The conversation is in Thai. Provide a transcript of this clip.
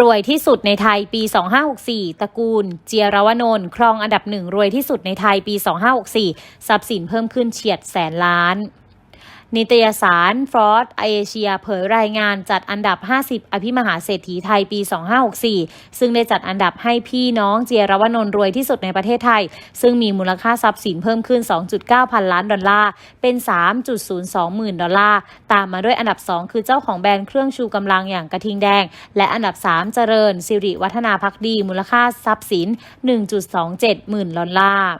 รวยที่สุดในไทยปี 2564 ตระกูล เจียรวนนท์ครองอันดับหนึ่งรวยที่สุดในไทยปี 2564 ทรัพย์สินเพิ่มขึ้นเฉียดแสนล้าน นิตยสารฟรอสเอเชียเผยรายงานจัดอันดับ 50 อภิมหาเศรษฐีไทยปี 2564 ซึ่งได้จัดอันดับให้พี่น้องเจียรวนนท์รวยที่สุดในประเทศไทย ซึ่งมีมูลค่าทรัพย์สินเพิ่มขึ้น 2.9 พันล้านดอลลาร์ เป็น 3.02 หมื่นดอลลาร์ ตามมาด้วยอันดับ 2 คือเจ้าของแบรนด์เครื่องชูกำลังอย่างกระทิงแดง และอันดับ 3 เจริญ สิริวัฒนาพักดี มูลค่าทรัพย์สิน 1.27 หมื่นดอลลาร์